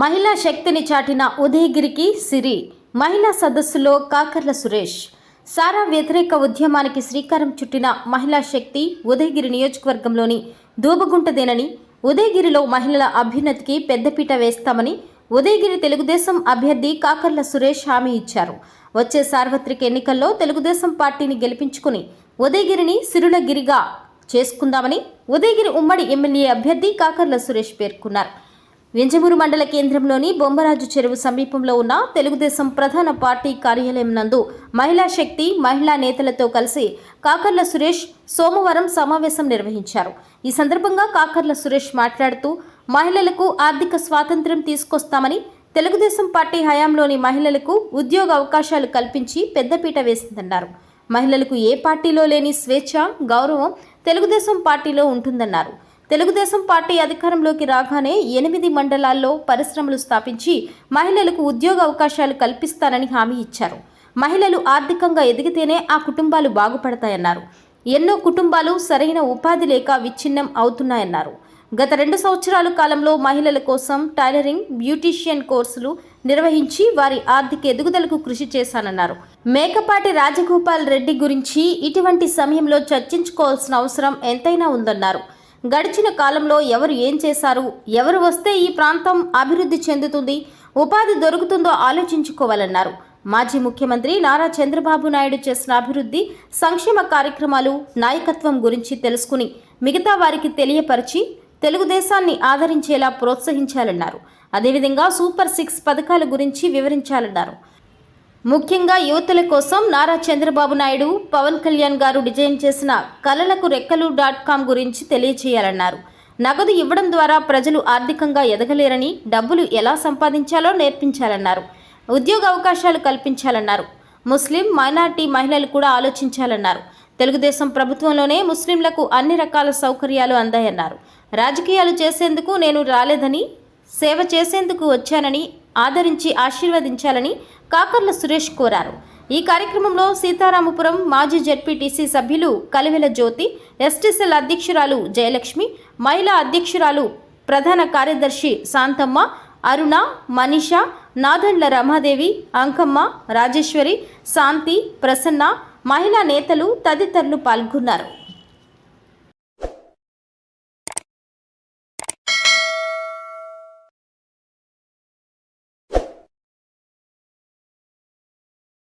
మహిళా శక్తిని చాటిన ఉదయగిరికి సిరి మహిళా సదస్సులో కాకర్ల సురేష్. సారా వ్యతిరేక ఉద్యమానికి శ్రీకారం చుట్టిన మహిళా శక్తి ఉదయగిరి నియోజకవర్గంలోని దూబగుంటదేనని ఉదయగిరిలో మహిళల అభ్యున్నతికి పెద్దపీట వేస్తామని ఉదయగిరి తెలుగుదేశం అభ్యర్థి కాకర్ల సురేష్ హామీ ఇచ్చారు. వచ్చే సార్వత్రిక ఎన్నికల్లో తెలుగుదేశం పార్టీని గెలిపించుకుని ఉదయగిరిని సిరులగిరిగా చేసుకుందామని ఉదయగిరి ఉమ్మడి ఎమ్మెల్యే అభ్యర్థి కాకర్ల సురేష్ పేర్కొన్నారు. వింజమూరు మండల కేంద్రంలోని బొమ్మరాజు చెరువు సమీపంలో ఉన్న తెలుగుదేశం ప్రధాన పార్టీ కార్యాలయం నందు మహిళా శక్తి మహిళా నేతలతో కలిసి కాకర్ల సురేష్ సోమవారం సమావేశం నిర్వహించారు. ఈ సందర్భంగా కాకర్ల సురేష్ మాట్లాడుతూ మహిళలకు ఆర్థిక స్వాతంత్ర్యం తీసుకొస్తామని తెలుగుదేశం పార్టీ హయాంలోని మహిళలకు ఉద్యోగ అవకాశాలు కల్పించి పెద్దపీట వేసిందన్నారు. మహిళలకు ఏ పార్టీలో లేని స్వేచ్ఛ గౌరవం తెలుగుదేశం పార్టీలో ఉంటుందన్నారు. తెలుగుదేశం పార్టీ అధికారంలోకి రాగానే ఎనిమిది మండలాల్లో పరిశ్రమలు స్థాపించి మహిళలకు ఉద్యోగ అవకాశాలు కల్పిస్తానని హామీ ఇచ్చారు. మహిళలు ఆర్థికంగా ఎదిగితేనే ఆ కుటుంబాలు బాగుపడతాయన్నారు. ఎన్నో కుటుంబాలు సరైన ఉపాధి లేక విచ్ఛిన్నం అవుతున్నాయన్నారు. గత రెండు సంవత్సరాల కాలంలో మహిళల కోసం టైలరింగ్ బ్యూటీషియన్ కోర్సులు నిర్వహించి వారి ఆర్థిక ఎదుగుదలకు కృషి చేశానన్నారు. మేకపాటి రాజగోపాల్ రెడ్డి గురించి ఇటువంటి సమయంలో చర్చించుకోవాల్సిన అవసరం ఎంతైనా ఉందన్నారు. గడిచిన కాలంలో ఎవరు ఏం చేశారు? ఎవరు వస్తే ఈ ప్రాంతం అభివృద్ధి చెందుతుంది? ఉపాధి దొరుకుతుందో ఆలోచించుకోవాలన్నారు. మాజీ ముఖ్యమంత్రి నారా చంద్రబాబు నాయుడు చేసిన అభివృద్ధి సంక్షేమ కార్యక్రమాలు నాయకత్వం గురించి తెలుసుకుని మిగతా వారికి తెలియపరిచి తెలుగుదేశాన్ని ఆదరించేలా ప్రోత్సహించాలన్నారు. అదేవిధంగా సూపర్ సిక్స్ పథకాల గురించి వివరించాలన్నారు. ముఖ్యంగా యువతుల కోసం నారా చంద్రబాబు నాయుడు పవన్ కళ్యాణ్ గారు డిజైన్ చేసిన కలలకు రెక్కలు డాట్ కామ్ గురించి తెలియచేయాలన్నారు. నగదు ఇవ్వడం ద్వారా ప్రజలు ఆర్థికంగా ఎదగలేరని డబ్బులు ఎలా సంపాదించాలో నేర్పించాలన్నారు. ఉద్యోగ అవకాశాలు కల్పించాలన్నారు. ముస్లిం మైనార్టీ మహిళలు కూడా ఆలోచించాలన్నారు. తెలుగుదేశం ప్రభుత్వంలోనే ముస్లింలకు అన్ని రకాల సౌకర్యాలు అందాయన్నారు. రాజకీయాలు చేసేందుకు నేను రాలేదని సేవ చేసేందుకు వచ్చానని ఆదరించి ఆశీర్వదించాలని కాకర్ల సురేష్ కోరారు. ఈ కార్యక్రమంలో సీతారామపురం మాజీ జెడ్పీటీసీ సభ్యులు కలివెల జ్యోతి ఎస్టీసీఎల్ అధ్యక్షురాలు జయలక్ష్మి మహిళా అధ్యక్షురాలు ప్రధాన కార్యదర్శి శాంతమ్మ అరుణ మనీష నాదండ్ల రమాదేవి అంకమ్మ రాజేశ్వరి శాంతి ప్రసన్న మహిళా నేతలు తదితరులు పాల్గొన్నారు.